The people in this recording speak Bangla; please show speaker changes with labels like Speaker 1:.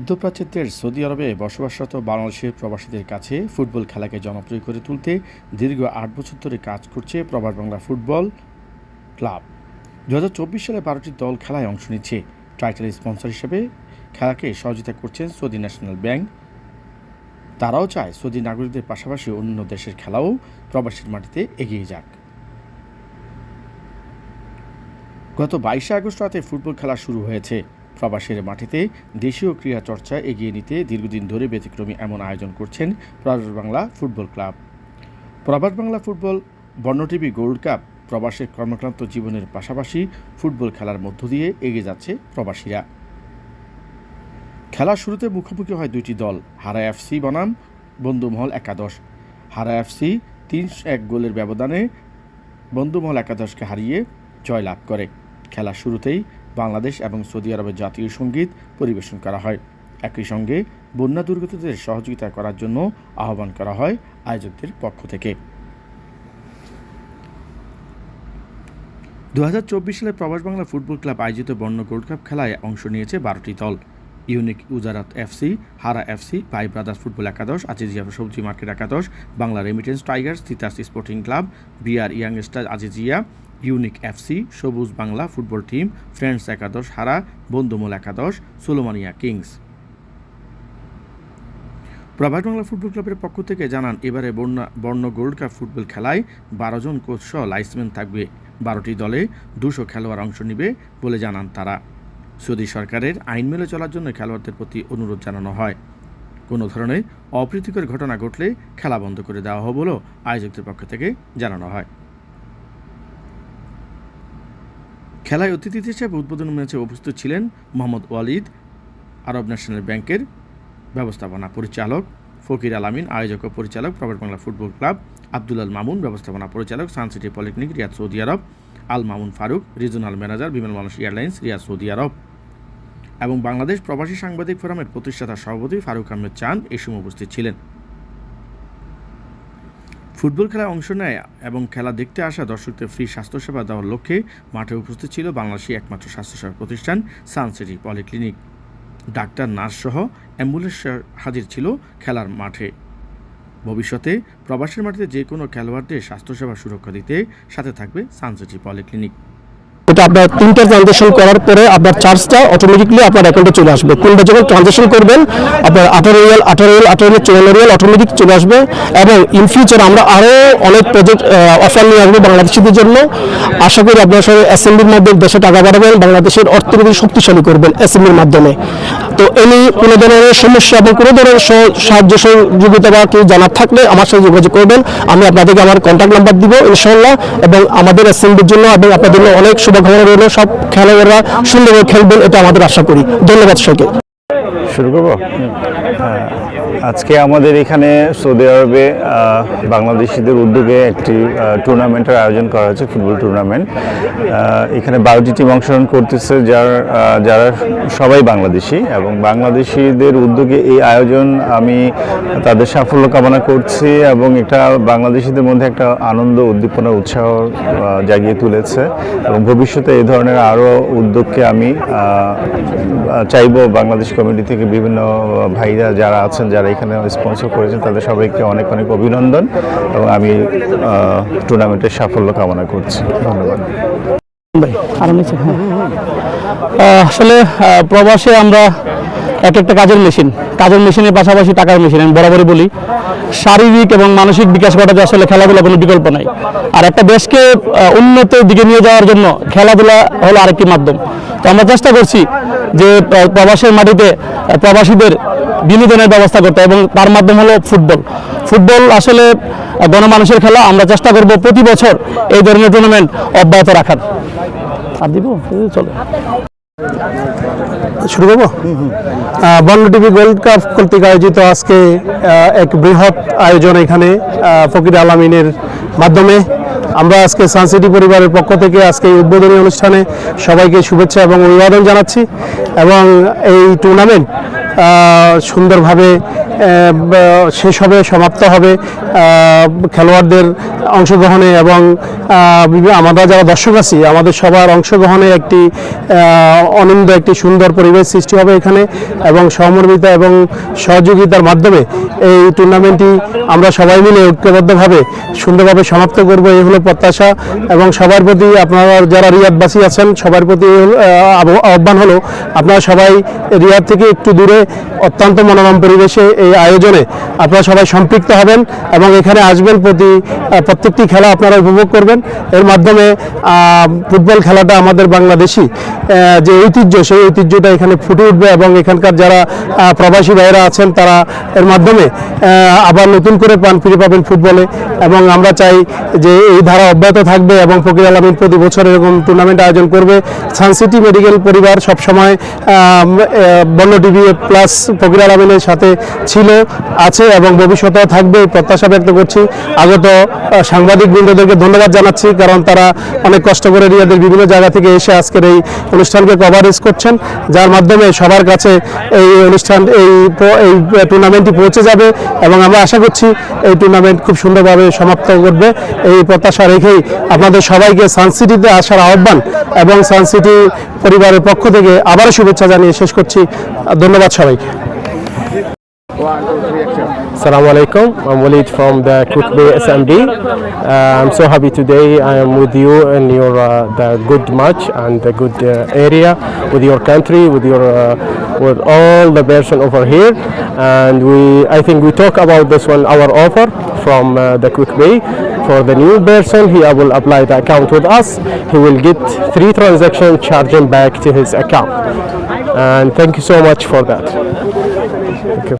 Speaker 1: মধ্যপ্রাচ্যের সৌদি আরবে বসবাসরত বাংলাদেশের প্রবাসীদের কাছে ফুটবল খেলাকে জনপ্রিয় করে তুলতে দীর্ঘ আট বছর ধরে কাজ করছে প্রবাস বাংলা ফুটবল ক্লাব। দু হাজার চব্বিশ সালে বারোটি দল খেলায় অংশ নিচ্ছে। টাইটেল স্পন্সর হিসেবে খেলাকে সহযোগিতা করছেন সৌদি ন্যাশনাল ব্যাংক। তারাও চায় সৌদি নাগরিকদের পাশাপাশি অন্য দেশের খেলাও প্রবাসীর মাটিতে এগিয়ে যাক। গত বাইশে আগস্ট রাতে ফুটবল খেলা শুরু হয়েছে। প্রবাসের মাটিতে দেশীয় ক্রীড়া চর্চা এগিয়ে নিতে দীর্ঘদিন ধরে ব্যতিক্রমী এমন আয়োজন করছেন প্রবাস Bangla football club. Probash Bangla football Borno TV gold cup, প্রবাসের কর্মক্রান্ত জীবনের পাশাপাশি ফুটবল খেলার মধ্য দিয়ে এগিয়ে যাচ্ছে প্রবাসীরা। খেলার শুরুতে মুখোমুখি হয় দুইটি দল, হারা এফসি বনাম, বন্ধুমহল একাদশ। হারা এফসি তিন এক গোলের ব্যবধানে বন্ধুমহল একাদশকে হারিয়ে জয়লাভ করে। খেলার শুরুতেই বাংলাদেশ এবং সৌদি আরবের জাতীয় সংগীত পরিবেশন করা হয়। একই সঙ্গে বন্যা দুর্গতদের সহযোগিতা করার জন্য আহ্বান করা হয় আয়োজকদের পক্ষ থেকে। দু হাজার চব্বিশ সালে প্রবাস বাংলা ফুটবল ক্লাব আয়োজিত বর্ণ গোল্ড কাপ খেলায় অংশ নিয়েছে বারোটি দল। ইউনিক উজারাত এফসি হারা এফসি পাই ব্রাদার্স ফুটবল একাদশ, আজিজিয়া সবজি মার্কেট একাদশ, Bangla remittance tigers, Titas sporting club, BR youngster Aziziyah unique FC, Sabuj Bangla football team, friends একাদশ হারা, বন্ধুমূল একাদশ, সোলোমানিয়া কিংস। প্রভাস বাংলা ফুটবল ক্লাবের পক্ষ থেকে জানান, এবারে বর্ণা বর্ণ গোল্ড কাপ ফুটবল খেলায় বারো জন কোচ সহ লাইসম্যান থাকবে। বারোটি দলে দুশো খেলোয়াড় অংশ নেবে বলে জানান তারা। সৌদি সরকারের আইন মেলে চলার জন্য খেলোয়াড়দের প্রতি অনুরোধ জানানো হয়। কোনো ধরনের অপ্রীতিকর ঘটনা ঘটলে খেলা বন্ধ করে দেওয়া হবে বলেও আয়োজকদের পক্ষ থেকে জানানো হয়। খেলায় অতিথি হিসেবে উদ্বোধনী ম্যাচে উপস্থিত ছিলেন মোহাম্মদ ওয়ালিদ, আরব ন্যাশনাল ব্যাংকের ব্যবস্থাপনা পরিচালক, ফকির আলামিন আয়োজক ও পরিচালক, প্রবাস বাংলা ফুটবল ক্লাব, আব্দুল মামুন, ব্যবস্থাপনা পরিচালক Suncity polytechnic, Riyadh Saudi Arabia, Al Mamun Faruk, regional manager, Biman মানুষ এয়ারলাইন্স, রিয়াদ সৌদি আরব এবং বাংলাদেশ প্রবাসী সাংবাদিক ফোরামের প্রতিষ্ঠাতা সভাপতি ফারুক আহমেদ চান এই সময় উপস্থিত ছিলেন। ফুটবল খেলায় অংশ নেয় এবং খেলা দেখতে আসা দর্শকদের ফ্রি স্বাস্থ্যসেবা দেওয়ার লক্ষ্যে মাঠে উপস্থিত ছিল বাংলাদেশি একমাত্র স্বাস্থ্যসেবা প্রতিষ্ঠান সানসিটি পলিক্লিনিক। ডাক্তার নার্স সহ অ্যাম্বুলেন্স হাজির ছিল খেলার মাঠে। ভবিষ্যতে প্রবাসের মাটিতে যে কোনো খেলোয়াড়দের স্বাস্থ্যসেবা সুরক্ষা দিতে সাথে থাকবে সানসিটি পলিক্লিনিক।
Speaker 2: এটা আপনার তিনটা ট্রানজেকশন করার পরে আপনার চার্জটা অটোমেটিকলি আপনার অ্যাকাউন্টে চলে আসবে। কোনটা যখন ট্রানজেকশন করবেন, আপনার আঠারো রিয়াল আঠারো রিয়াল আঠারো রিয়াল চুয়ান্ন রিয়াল অটোমেটিক চলে আসবে এবং ইন ফিউচার আমরা আরও অনেক প্রজেক্ট অফার নিয়ে আসব বাংলাদেশিদের জন্য। আশা করি আপনার সঙ্গে অ্যাসেম্বলির মাধ্যমে দেশে টাকা বাড়াবেন, বাংলাদেশের অর্থনীতি শক্তিশালী করবেন অ্যাসেম্বলির মাধ্যমে। তো এনি কোনো ধরনের সমস্যা এবং কোনো ধরনের সাহায্য সহযোগিতা বা কেউ জানার থাকলে আমার সাথে যোগাযোগ করবেন। আমি আপনাদেরকে আমার কন্ট্যাক্ট নাম্বার দিব ইনশাল্লাহ এবং আমাদের অ্যাসেম্বলির জন্য এবং আপনাদের জন্য অনেক শুভকামনা রইল। সব খেলোয়াড়রা সুন্দরভাবে খেলবেন, এটা আমাদের আশা করি। ধন্যবাদ সবাইকে
Speaker 3: শুরু করব? হ্যাঁ, আজকে আমাদের এখানে সৌদি আরবে বাংলাদেশিদের উদ্যোগে একটি টুর্নামেন্টের আয়োজন করা হয়েছে ফুটবল টুর্নামেন্ট। এখানে বারোটি টিম অংশগ্রহণ করতেছে যার যারা সবাই বাংলাদেশি এবং বাংলাদেশিদের উদ্যোগে এই আয়োজন আমি তাদের সাফল্য কামনা করছি এবং এটা বাংলাদেশিদের মধ্যে একটা আনন্দ উদ্দীপনা উৎসাহ জাগিয়ে তুলেছে এবং ভবিষ্যতে এই ধরনের আরও উদ্যোগকে আমি চাইব বাংলাদেশ কমিটি থেকে বিভিন্ন ভাইরা যারা আছেন, যারা এখানে স্পন্সর করেছেন, তাদের সবাইকে অনেক অনেক অভিনন্দন এবং আমি টুর্নামেন্টের সাফল্য কামনা করছি। ধন্যবাদ।
Speaker 2: হ্যাঁ। আসলে প্রবাসে আমরা এক একটা কাজের মেশিন। কাজের মেশিনের পাশাপাশি টাকার মেশিন, আমি বরাবরই বলি। শারীরিক এবং মানসিক বিকাশ ঘটাতে আসলে খেলাধুলা কোনো বিকল্প নাই। আর একটা দেশকে উন্নত দিকে নিয়ে যাওয়ার জন্য খেলাধুলা হলো আরেকটি মাধ্যম। তো আমরা চেষ্টা করছি যে প্রবাসের মাটিতে প্রবাসীদের বিনোদনের ব্যবস্থা করতে এবং তার মাধ্যম হলো ফুটবল। ফুটবল আসলে গণমানুষের খেলা। আমরা চেষ্টা করব প্রতি বছর এই ধরনের টুর্নামেন্ট অব্যাহত রাখার। আর দিব চলে। শুরু করব? বর্ণ টিভি গোল্ড কাপ কর্তৃক আয়োজিত আজকে এক বৃহৎ আয়োজন এখানে ফকির আলামিনের মাধ্যমে। আমরা আজকে সানসিটি পরিবারের পক্ষ থেকে আজকে এই উদ্বোধনী অনুষ্ঠানে সবাইকে শুভেচ্ছা এবং অভিবাদন জানাচ্ছি এবং এই টুর্নামেন্ট সুন্দরভাবে শেষ হবে, সমাপ্ত হবে খেলোয়াড়দের অংশগ্রহণে এবং আমরা যারা দর্শক আছি, আমাদের সবার অংশগ্রহণে একটি অনন্দ একটি সুন্দর পরিবেশ সৃষ্টি হবে এখানে এবং সহমর্মিতা এবং সহযোগিতার মাধ্যমে এই টুর্নামেন্টটি আমরা সবাই মিলে ঐক্যবদ্ধভাবে সুন্দরভাবে সমাপ্ত করব এই হলো প্রত্যাশা এবং সবার প্রতি আপনারা যারা রিয়াদবাসী আছেন সবার প্রতি আহ, আহ্বান হলো আপনারা সবাই রিয়াদ থেকে একটু দূরে অত্যন্ত মনোরম পরিবেশে এই আয়োজনে আপনারা সবাই সম্পৃক্ত হবেন এবং এখানে আসবেন প্রতি প্রত্যেকটি খেলা আপনারা উপভোগ করবেন। এর মাধ্যমে ফুটবল খেলাটা আমাদের বাংলাদেশি যে ঐতিহ্য, সেই ঐতিহ্যটা এখানে ফুটে উঠবে এবং এখানকার যারা প্রবাসী ভাইরা আছেন তারা এর মাধ্যমে আবার নতুন করে প্রাণ ফিরে পাবেন ফুটবলে। এবং আমরা চাই যে এই ধারা অব্যাহত থাকবে এবং ফকির আলমিন প্রতি বছর এরকম টুর্নামেন্ট আয়োজন করবে। সানসিটি মেডিকেল পরিবার সবসময় বন্য টিভি প্লাস ফকির আলমিনের সাথে ছিল, আছে এবং ভবিষ্যতেও থাকবে প্রত্যাশা ব্যক্ত করছি। আগত সাংবাদিক বৃন্দদেরকে ধন্যবাদ জানাচ্ছি, কারণ তারা অনেক কষ্ট করে রিয়াদের বিভিন্ন জায়গা থেকে এসে আজকের এই অনুষ্ঠানকে কভারেজ করছেন, যার মাধ্যমে সবার কাছে এই অনুষ্ঠান, এই এই টুর্নামেন্টটি পৌঁছে যাবে এবং আমরা আশা করছি এই টুর্নামেন্ট খুব সুন্দরভাবে সমাপ্ত করবে। এই প্রত্যাশা রেখেই আপনাদের সবাইকে সানসিটিতে আসার আহ্বান এবং সানসিটি পরিবারের পক্ষ থেকে আবারও শুভেচ্ছা জানিয়ে শেষ করছি। ধন্যবাদ সবাইকে।
Speaker 4: Assalamu alaikum. I'm Walid from the Quick Bay SMB. Uh, I'm so happy today. I am with you in your uh, the good match and the good uh, area with your country, with your uh, with all the person over here. And we, I think we talk about this one our offer from uh, the Quick Bay. For the new person, he will apply the account with us. He will get three transactions charging back to his account. And thank you so much for that. Thank you.